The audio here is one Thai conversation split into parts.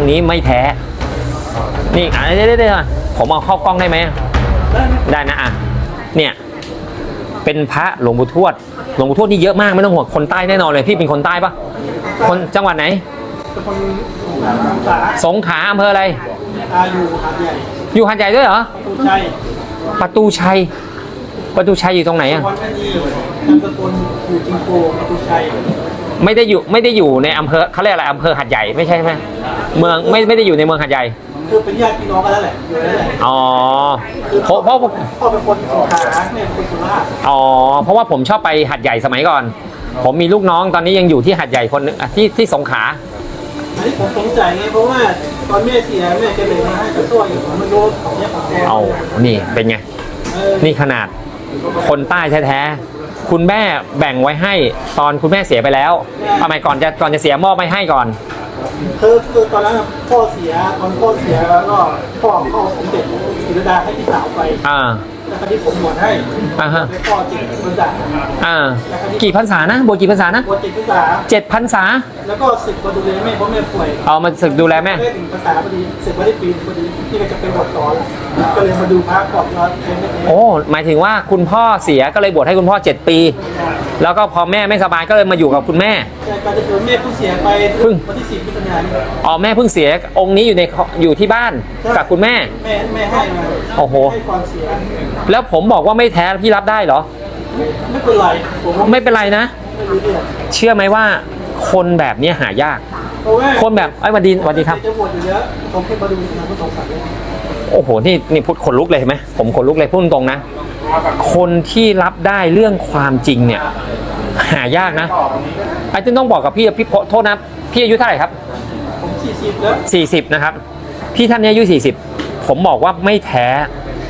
องค์นี้ไม่แท้ นี่อะเดี๋ยวเดี๋ยวเดี๋ยวผมเอาเข้ากล้องได้ไหม ได้นะอะ เนี่ย เป็นพระหลวงปู่ทวด หลวงปู่ทวดนี่เยอะมากไม่ต้องห่วง คนใต้แน่นอนเลย พี่เป็นคนใต้ปะคนจังหวัดไหนเป็นคนสาสงขลาอำเภออะไรอายุหาดใหญ่ อยู่หาดใหญ่ด้วยเหรอตูชัยประตูชัย ประตูชัยอยู่ตรงไหนอะวันนี้นามสกุลอยู่จิงโกตูชัยไม่ได้อยู่ไม่ได้อยู่ในอำเภอเขาเรียกอะไรอำเภอหัดใหญ่ไม่ใช่ไหม เมืองไม่ไม่ได้อยู่ในเมืองหัดใหญ่ คือเป็นญาติพี่น้องกันแล้วแหละอยู่นั่นแหละอ๋อเพราะเพราะพ่อเป็นคนสงขลาแม่เป็นคนสุราษฎร์อ๋อเพราะว่าผมชอบไปหัดใหญ่สมัยก่อน ผมมีลูกน้องตอนนี้ยังอยู่ที่หัดใหญ่คนหนึงอะที่ที่สงขลา อันนี้ผมสงสัยไงเพราะว่าตอนแม่เสียแม่แกเลยมาให้กับตัวอยู่ผมไม่รู้ของเนี้ยของแกเอา นี่เป็นไง เออนี่ขนาดคนใต้แท้ๆ คุณแม่แบ่งไว้ให้ตอนคุณแม่เสียไปแล้วทำไมก่อนจะก่อนจะเสียมอบไม่ให้ก่อน คือคือตอนนั้นพ่อเสียตอนพ่อเสียแล้วก็พ่อเข้าสมเด็จศิรดาให้พี่สาวไปอ่า แล้วคราวนี้ผมบวชให้อ่าฮะให้พ่อจิตพิษาอ่า กี่พรรษานะบวชกี่พรรษานะบวชจิตพิษาเจ็ดพรรษา แล้วก็ศึกมาดูแลแม่เพราะแม่ป่วยเอามาศึกดูแลแม่ ได้ถึงภาษาพอดีศึกมาได้ปีพอดีพี่ก็จะไปบวชต่อแล้วก็เลยมาดูพระก่อนว่าเป็นไม่เป็นโอ้ หมายถึงว่าคุณพ่อเสียก็เลยบวชให้คุณพ่อ 7 ปี แล้วก็พอแม่ไม่สบายก็เลยมาอยู่กับคุณแม่ แต่การจะถือแม่เพิ่งเสียไปเพิ่งวันที่สิบมิถุนายนอ๋อแม่เพิ่งเสียองค์นี้อยู่ในอยู่ที่บ้านกับคุณแม่ แม่แม่ให้มาโอ้โหให้ก่อนเสียแล้วผมบอกว่าไม่แท้พี่รับได้เหรอ ไม่เป็นไรผมว่าไม่เป็นไรนะไม่รู้เรื่องเชื่อไหมว่าคนแบบเนี้ยหายาก เพราะว่าคนแบบไอ้ยหวันดีหวันดีครับ จะบวชอยู่เยอะผมแค่มาดูนะก็สงสารเลยโอ้โห นี่นี่พูดขนลุกเลยเห็นไหมผมขนลุกเลยพูดตรงๆนะ คนที่รับได้เรื่องความจริงเนี่ย หายากนะไอ้ที่ต้องบอกกับพี่พี่โทษนะ พี่อายุเท่าไหร่ครับผมสี่สิบแล้ว40 นะครับ พี่ท่านนี้อายุ40 ผมบอกว่าไม่แท้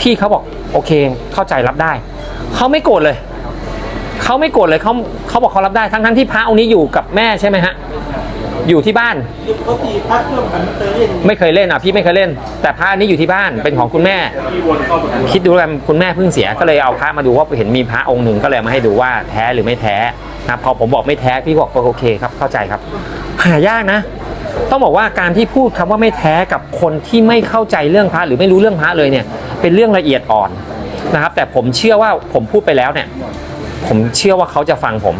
พี่เขาบอก โอเค เข้าใจรับได้ เขาไม่โกรธเลย เขาไม่โกรธเลยเขาเขาบอกเขารับได้ทั้งทั้งที่พระองค์นี้อยู่กับแม่ใช่ไหมฮะ อยู่ที่บ้าน ปกติพักเพื่อนกันเคยเล่นไม่เคยเล่นอะพี่ไม่เคยเล่น แต่พระอันนี้อยู่ที่บ้านเป็นของคุณแม่ คิดดูแล้วกันคุณแม่เพิ่งเสียก็เลยเอาพระมาดูว่าเห็นมีพระองค์หนึ่งก็เลยเอามาให้ดูว่าแท้หรือไม่แท้นะพอผมบอกไม่แท้พี่บอกโอเคครับเข้าใจครับ หายากนะ ต้องบอกว่าการที่พูดคำว่าไม่แท้กับคนที่ไม่เข้าใจเรื่องพระหรือไม่รู้เรื่องพระเลยเนี่ย เป็นเรื่องละเอียดอ่อนนะครับ แต่ผมเชื่อว่าผมพูดไปแล้วเนี่ย ผมเชื่อว่าเขาจะฟังผม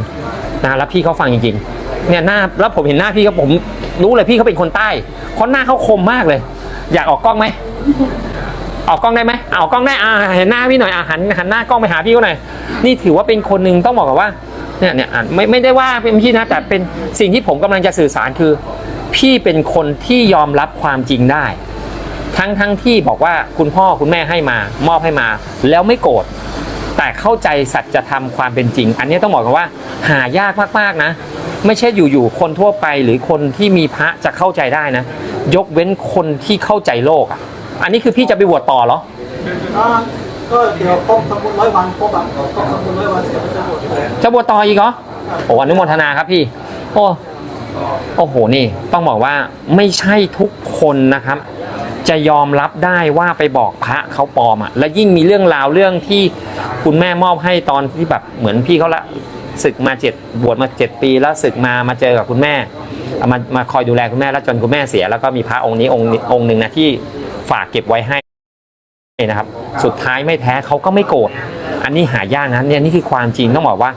นะแล้วพี่เขาฟังจริงๆเนี่ยหน้าแล้วผมเห็นหน้าพี่ก็ผมรู้เลยพี่เขาเป็นคนใต้เพราะหน้าเขาคมมากเลย อยากออกกล้องไหมออกกล้องได้ไหมเอาอกกล้องได้อ่าเห็นหน้าพี่หน่อยอ่าหันหันหน้ากล้องไปหาพี่เขาหน่อยนี่ถือว่าเป็นคนหนึ่งต้องบอกกับว่าเนี่ยเนี่ยไม่ไม่ได้ว่าเป็นพี่นะแต่เป็นสิ่งที่ผมกำลังจะสื่อสารคือ พี่เป็นคนที่ยอมรับความจริงได้ ทั้งทั้งที่บอกว่าคุณพ่อคุณแม่ให้มามอบให้มา แล้วไม่โกรธแต่เข้าใจสัจธรรมความเป็นจริง อันนี้ต้องบอกกันว่า หายากมากๆนะ ไม่ใช่อยู่ๆคนทั่วไปหรือคนที่มีพระจะเข้าใจได้นะ ยกเว้นคนที่เข้าใจโลกอะอันนี้คือพี่จะไปบวชต่อเหรอก็เดี๋ยวครบสมบูรณ์ร้อยวันครบแบบครบสมบูรณ์ร้อยวันเสร็จก็จะบวชจะบวชต่ออีกเหรอโอ้อนุโมทนาครับพี่ โอ้โอ้โหนี่ต้องบอกว่าไม่ใช่ทุกคนนะครับ จะยอมรับได้ว่าไปบอกพระเขาปลอมอะ และยิ่งมีเรื่องราวเรื่องที่คุณแม่มอบให้ตอนที่แบบเหมือนพี่เขาละศึกมาเจ็ดบวชมาเจ็ดปีแล้วศึกมามาเจอกับคุณแม่มามาคอยดูแลคุณแม่แล้วจนคุณแม่เสีย แล้วก็มีพระองค์นี้องค์องค์หนึ่งนะที่ฝากเก็บไว้ให้นะครับ สุดท้ายไม่แท้เขาก็ไม่โกรธอันนี้หายากนะเนี่ยนี่คือความจริงต้องบอกว่า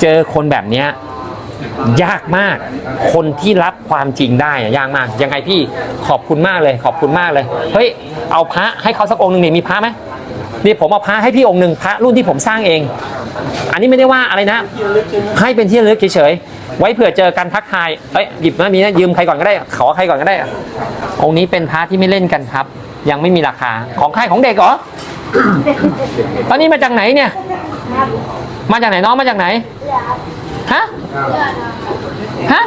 เจอคนแบบเนี้ย ยากมาก คนที่รับความจริงได้ยากมาก ยังไงพี่ขอบคุณมากเลย ขอบคุณมากเลย เฮ้ย เอาพระให้เขาสักองค์หนึ่งนี่มีพระไหมนี่ผมเอาพระให้พี่องค์หนึ่งพระรุ่นที่ผมสร้างเอง อันนี้ไม่ได้ว่าอะไรนะใหมให้เป็นที่ระลึกเฉยๆ ไว้เผื่อเจอกันทักทาย เอ้ยหยิบมามีนะยืมใครก่อนก็ได้ ขอใครก่อนก็ได้ องค์นี้เป็นพระที่ไม่เล่นกันครับ ยังไม่มีราคา ของใครของเด็กเหรอ ตอนนี้มาจากไหนเนี่ย มาจากไหนน้องมาจากไหน ฮะ ฮะ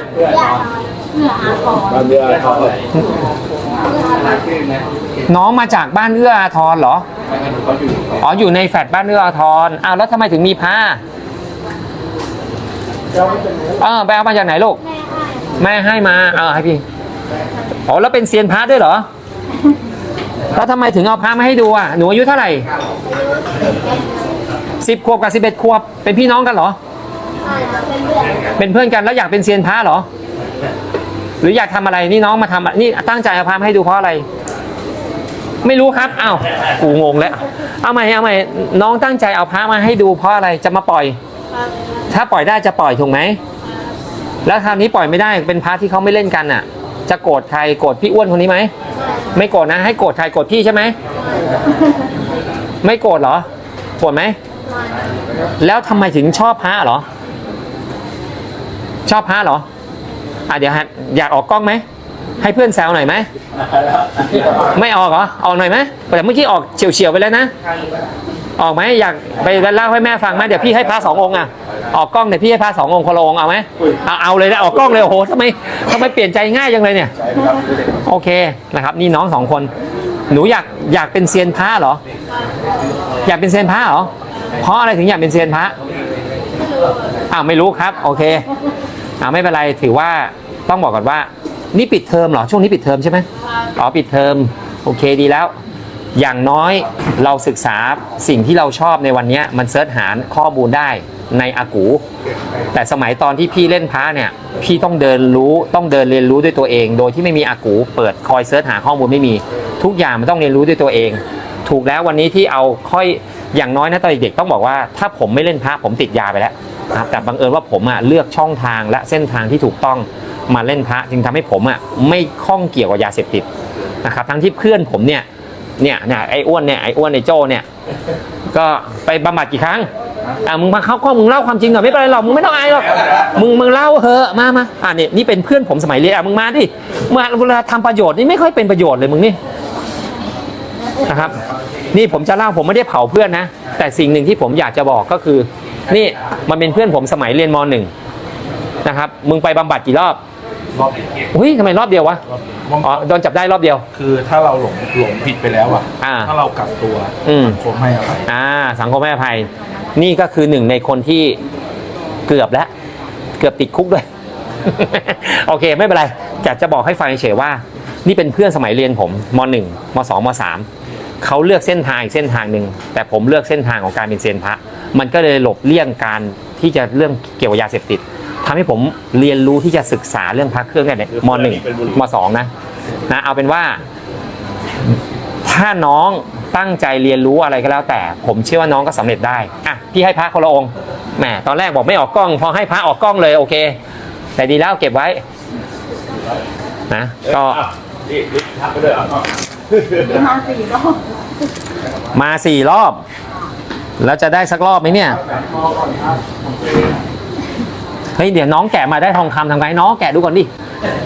น้องมาจากบ้านเอื้ออาทรเหรอ อ๋อ อยู่ในแฟลตบ้านเอื้ออาทรอ้าวแล้วทำไมถึงมีผ้าเราไปเออไปเอามาจากไหนลูก แม่ให้มา เออให้พี่ อ๋อ แล้วเป็นเซียนพระด้วยเหรอ แล้วทำไมถึงเอาพระมาให้ดูอะ หนูอายุเท่าไหร่สิบขวบกับสิบเอ็ดขวบ เป็นพี่น้องกันเหรอ เป็นเพื่อนกันแล้วอยากเป็นเซียนพระเหรอ หรืออยากทำอะไรนี่น้องมาทำนี่ตั้งใจเอาพามาให้ดูเพราะอะไร ไม่รู้ครับอ้าวกูงงแล้ว เอาใหม่เอาใหม่น้องตั้งใจเอาพระมาให้ดูเพราะอะไรจะมาปล่อย ถ้าปล่อยได้จะปล่อยถูกไหมแล้วคราวนี้ปล่อยไม่ได้เป็นพระที่เขาไม่เล่นกันอะ จะโกรธใครโกรธพี่อ้วนคนนี้ไหมไม่โกรธนะ ให้โกรธใครโกรธพี่ใช่ไหมไม่โกรธเหรอโกรธไหมแล้วทำไมถึงชอบพระเหรอ ชอบพระเหรออะเดี๋ยวฮะอยากออกกล้องไหม ให้เพื่อนแซวหน่อยไหม ไม่ออกเหรอ ออกหน่อยไหมแต่เมื่อกี้ออกเฉียวๆไปแล้วนะ ออกไหมอยากไปเล่าให้แม่ฟังไหมเดี๋ยวพี่ให้พระสององค์อะ ออกกล้องเดี๋ยวพี่ให้พระสององค์คนละองค์เอาไหมเอาเอาเลยนะออกกล้องเลยโอ้โหทำไมทำไมเปลี่ยนใจง่ายจังเลยเนี่ย โอเคนะครับ นี่น้องสองคน หนูอยากอยากเป็นเซียนพระเหรอ อยากเป็นเซียนพระเหรอ เพราะอะไรถึงอยากเป็นเซียนพระอ้าวไม่รู้ครับ โอเค อ่าไม่เป็นไรถือว่าต้องบอกก่อนว่า นี่ปิดเทอมเหรอช่วงนี้ปิดเทอมใช่ไหมอ๋อปิดเทอมโอเคดีแล้ว อย่างน้อยเราศึกษาสิ่งที่เราชอบในวันนี้มันเสิร์ชหาข้อมูลได้ในอากู แต่สมัยตอนที่พี่เล่นพระเนี่ย พี่ต้องเดินรู้ต้องเดินเรียนรู้ด้วยตัวเอง โดยที่ไม่มีอากู เปิดคอยเสิร์ชหาข้อมูลไม่มี ทุกอย่างมันต้องเรียนรู้ด้วยตัวเอง ถูกแล้ววันนี้ที่เอาค่อยอย่างน้อยนะตอนเด็กๆต้องบอกว่า ถ้าผมไม่เล่นพระผมติดยาไปแล้ว นะครับแต่บังเอิญว่าผมอะเลือกช่องทางและเส้นทางที่ถูกต้องมาเล่นพระจึงทำให้ผมอะไม่ข้องเกี่ยวกับยาเสพติดนะครับ ทั้งที่เพื่อนผมเนี่ยเนี่ยเนี่ยไอ้อ้วนเนี่ยไอ้อ้วนไอ้โจ้เนี่ยก็ไปบำบัดกี่ครั้งอ่ามึงมาเข้าข้อมึงเล่าความจริงก่อนไม่เป็นไรหรอกมึงไม่ต้องอายหรอกมึงมึงเล่าเหอะมามาอ่านี่ยนี่เป็นเพื่อนผมสมัยเรียนอะมึงมาดิมาเวลาทำประโยชน์นี่ไม่ค่อยเป็นประโยชน์เลยมึงนี่นะครับ นี่ผมจะเล่าผมไม่ได้เผาเพื่อนนะ แต่สิ่งหนึ่งที่ผมอยากจะบอกก็คือ นี่มันเป็นเพื่อนผมสมัยเรียนมหนึ่งนะครับ มึงไปบำบัดกี่รอบรอบอุ้ยทำไมรอบเดียววะอ๋อโดนจับได้รอบเดียว คือถ้าเราหลงหลงผิดไปแล้วอะอ่าถ้าเรากลับตัวอืมสังคมให้อภัยอ่า สังคมให้อภัย นี่ก็คือหนึ่งในคนที่เกือบแล้ว เกือบติดคุกด้วย โอเค ไม่เป็นไรจะจะบอกให้ฟังเฉยๆว่า นี่เป็นเพื่อนสมัยเรียนผมมหนึ่งมสองมสาม เขาเลือกเส้นทางอีกเส้นทางหนึ่งแต่ผมเลือกเส้นทางของการเป็นเซียนพระ มันก็เลยหลบเลี่ยงการที่จะเรื่องเกี่ยวกับยาเสพติดทำให้ผมเรียนรู้ที่จะศึกษาเรื่องพระเครื่องได้เนี่ยมหนึ่งมสองนะนะเอาเป็นว่า ถ้าน้องตั้งใจเรียนรู้อะไรก็แล้ว แต่ผมเชื่อว่าน้องก็สำเร็จได้อะพี่ให้พระคนละองค์แหมตอนแรกบอกไม่ออกกล้อง พอให้พระออกกล้องเลยโอเค แต่ดีแล้วเก็บไว้นะก็นี่ทักไปด้วยอะ มาสี่รอบมาสี่รอบ แล้วจะได้สักรอบไหมเนี่ย เฮ้ยเดี๋ยวน้องแกะมาได้ทองคำทำไงน้องแกะดูก่อนดิ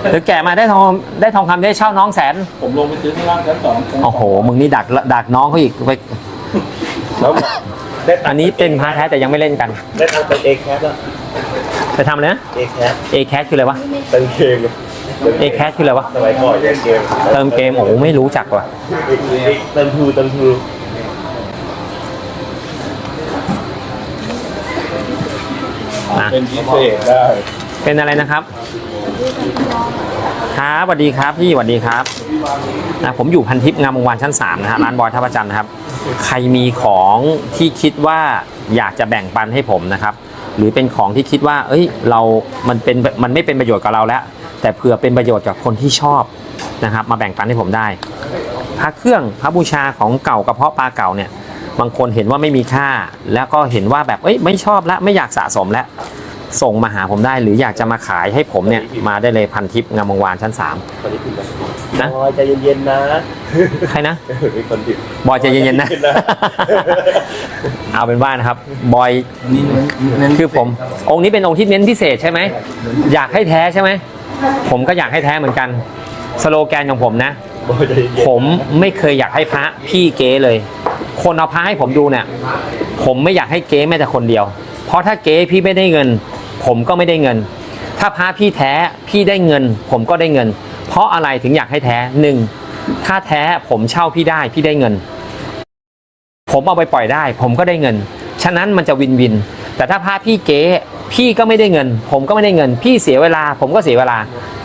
หรือแกะมาได้ทองได้ทองคำได้เช่าน้องแสน ผมลงไปซื้อข้างล่างชั้นสองโอ้โห มึงนี่ดักดักน้องเขาอีกไปแล้วได้อันนี้เป็นพระแท้แต่ยังไม่เล่นกัน ได้ทำเป็นเอแคสอะจะทำอะไรนะเอแคส A c a t คืออะไรวะเป็นเกม A c a t คืออะไรวะ สมัยก่อนเล่นเกมเติมเกม โอ้โหไม่รู้จักว่ะ เติมทูเติมทูอะ เป็นพิเศษได้เป็นอะไรนะครับ ครับสวัสดีครับพี่สวัสดีครับนะผมอยู่พันทิพย์งามวงศ์วานชั้น3นะฮะร้านบอยท่าประจันทร์นะครับ ใครมีของที่คิดว่าอยากจะแบ่งปันให้ผมนะครับ หรือเป็นของที่คิดว่า เอ้ย เรา มันเป็น มันไม่เป็นประโยชน์กับเราแล้ว แต่เผื่อเป็นประโยชน์กับคนที่ชอบนะครับ มาแบ่งปันให้ผมได้พระเครื่องพระบูชาของเก่ากระเพาะปลาเก่าเนี่ยบางคนเห็นว่าไม่มีค่า แล้วก็เห็นว่าแบบเอ้ยไม่ชอบแล้วไม่อยากสะสมแล้วส่งมาหาผมได้หรืออยากจะมาขายให้ผมเนี่ยมาได้เลยพันทิพย์งามวงวานชั้น3นะบอยใจเย็นๆนะใครนะมีคนผิดบอยใจเย็นๆนะ เอาเป็นว่านะครับบอยนี่เน้นคือผม องค์นี้เป็นองค์ที่เน้นพิเศษใช่ไหมอยากให้แท้ใช่ไหม ผมก็อยากให้แท้เหมือนกัน สโลแกนของผมนะบอยใจเย็นๆผมไม่เคยอยากให้พระพี่เก๊เลย คนเอาพระให้ผมดูเนี่ยผมไม่อยากให้เก๊แม้แต่คนเดียว เพราะถ้าเก๊พี่ไม่ได้เงิน ผมก็ไม่ได้เงิน ถ้าพระพี่แท้พี่ได้เงิน ผมก็ได้เงิน เพราะอะไรถึงอยากให้แท้หนึ่งถ้าแท้ผมเช่าพี่ได้พี่ได้เงิน ผมเอาไปปล่อยได้ ผมก็ได้เงิน ฉะนั้นมันจะวินวิน แต่ถ้าพระพี่เก๊ พี่ก็ไม่ได้เงิน ผมก็ไม่ได้เงิน พี่เสียเวลา ผมก็เสียเวลา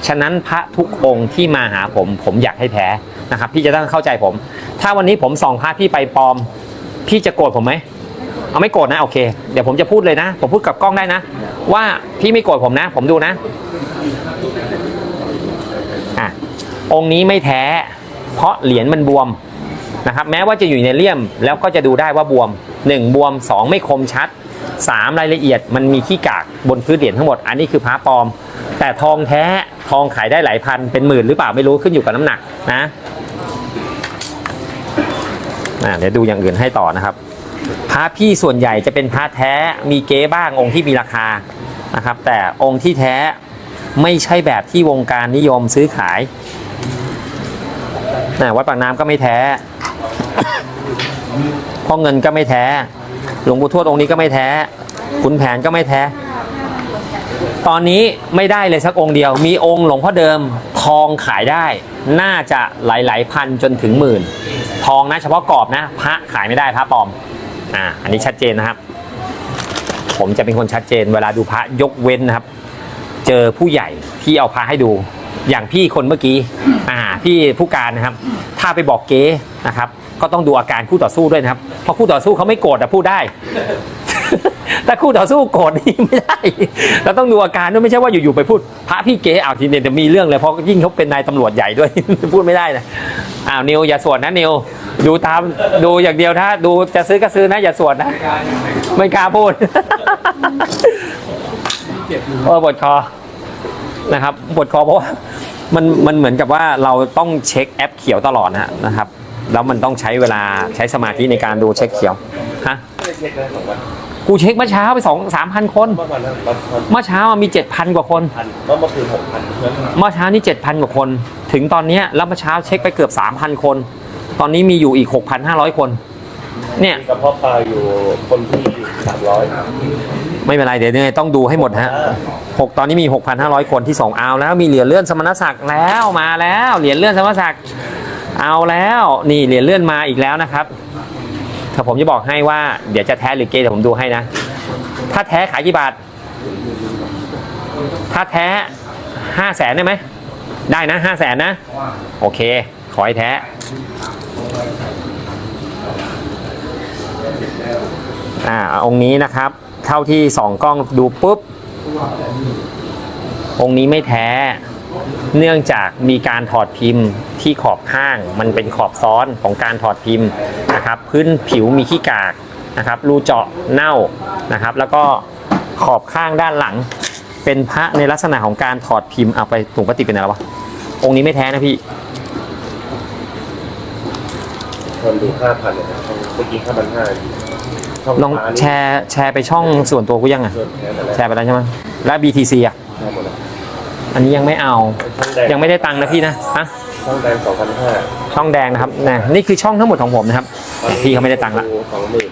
ฉะนั้นพระทุกองค์ที่มาหาผม ผมอยากให้แท้นะครับ พี่จะต้องเข้าใจผม ถ้าวันนี้ผมส่องพระพี่ไปปลอม พี่จะโกรธผมไหมเอาไม่โกรธนะโอเค เดี๋ยวผมจะพูดเลยนะ ผมพูดกับกล้องได้นะ ว่าพี่ไม่โกรธผมนะ ผมดูนะอะองค์นี้ไม่แท้ เพราะเหรียญมันบวมนะครับ แม้ว่าจะอยู่ในเลี่ยมแล้วก็จะดูได้ว่าบวม 1 บวม 2 ไม่คมชัด 3 รายละเอียดมันมีขี้กากบนพื้นเหรียญทั้งหมด อันนี้คือพระปลอม แต่ทองแท้ทองขายได้หลายพันเป็นหมื่นหรือเปล่าไม่รู้ขึ้นอยู่กับน้ำหนักนะอะเดี๋ยวดูอย่างอื่นให้ต่อนะครับ พระพี่ส่วนใหญ่จะเป็นพระแท้มีเก๊บ้างองค์ที่มีราคานะครับ แต่องค์ที่แท้ไม่ใช่แบบที่วงการนิยมซื้อขายนะวัดปากน้ำก็ไม่แท้พ่อเงินก็ไม่แท้ หลวงปู่ทวดองค์นี้ก็ไม่แท้ขุนแผนก็ไม่แท้ ตอนนี้ไม่ได้เลยสักองค์เดียว มีองค์หลวงพ่อเดิมทองขายได้ น่าจะหลายๆพันจนถึงหมื่น ทองนะเฉพาะกรอบนะ พระขายไม่ได้พระปลอม อ่า อันนี้ชัดเจนนะครับ ผมจะเป็นคนชัดเจน เวลาดูพระยกเว้นนะครับ เจอผู้ใหญ่ที่เอาพระให้ดู อย่างพี่คนเมื่อกี้ อ่า พี่ผู้การนะครับ ถ้าไปบอกเก๊นะครับ ก็ต้องดูอาการคู่ต่อสู้ด้วยนะครับ เพราะคู่ต่อสู้เขาไม่โกรธแต่พูดได้ถ้าคู่ต่อสู้โกรธนี่ไม่ได้ เราต้องดูอาการด้วยไม่ใช่ว่าอยู่ๆไปพูด พระพี่เก๋อ้าวทีเดียวจะมีเรื่องเลยเพราะยิ่งเขาเป็นนายตำรวจใหญ่ด้วยพูดไม่ได้นะอ้าวนิวอย่าสวดนะนิวดูตามดูอย่างเดียวถ้าดูจะซื้อก็ซื้อนะ อย่าสวดนะไม่กล้าพูดเออปวดคอนะครับปวดคอเพราะว่ามันมันเหมือนกับว่าเราต้องเช็คแอปเขียวตลอดนะนะครับ แล้วมันต้องใช้เวลาใช้สมาธิในการดูเช็คเขียวฮะไม่ได้เช็คนะสองวันกูเช็คเมื่อเช้าไปสองสามพันคน เมื่อวันนั้นวันวันเมื่อเช้ามีเจ็ดพันกว่าคนพันเมื่อเมื่อคืนหกพันนั้นเมื่อเช้านี่เจ็ดพันกว่าคน ถึงตอนเนี้ยแล้วเมื่อเช้าเช็คไปเกือบสามพันคน ตอนนี้มีอยู่อีกหกพันห้าร้อยคน เนี่ยมีกระเพาะปลาอยู่คนที่สามร้อยไม่เป็นไรเดี๋ยวยังไงต้องดูให้หมดฮะหกตอนนี้มี6,500คนที่ส่งเอาแล้วมีเหรียญเลื่อนสมณศักดิ์แล้วมาแล้วเหรียญเลื่อนสมณศักดิ์ เอาแล้วนี่เหรียญเลื่อนมาอีกแล้วนะครับถ้าผมจะบอกให้ว่าเดี๋ยวจะแท้หรือเกย์เดี๋ยวผมดูให้นะ ถ้าแท้ขายกี่บาท ถ้าแท้ห้าแสนได้ไหมได้นะห้าแสนนะ โอเค ขอให้แท้ อ่าองค์นี้นะครับ เท่าที่สองกล้องดูปุ๊บ องค์นี้ไม่แท้ เนื่องจากมีการถอดพิมพ์ที่ขอบข้าง มันเป็นขอบซ้อนของการถอดพิมพ์นะครับพื้นผิวมีขี้กากนะครับรูเจาะเน่านะครับ แล้วก็ขอบข้างด้านหลัง เป็นพระในลักษณะของการถอดพิมพ์เอาไปถุงพลาสติกเป็นอะไรวะองค์นี้ไม่แท้นะพี่คนดูห้าพันเลยนะเมื่อกี้ห้าพันห้าช่องลองฟ้านี่แชร์แชร์ไปช่องส่วนตัวกูยังอะเริ่มแพ้แต่แรกแชร์ไปแล้วใช่ไหมแล้ว BTC อะแพ้หมดแล้ว อันนี้ยังไม่เอาช่องแดงยังไม่ได้ตังค์นะพี่นะฮะช่องแดงสองพันห้าช่องแดงนะครับนะนี่คือช่องทั้งหมดของผมนะครับพี่เขาไม่ได้ตังค์ละสองหมื่น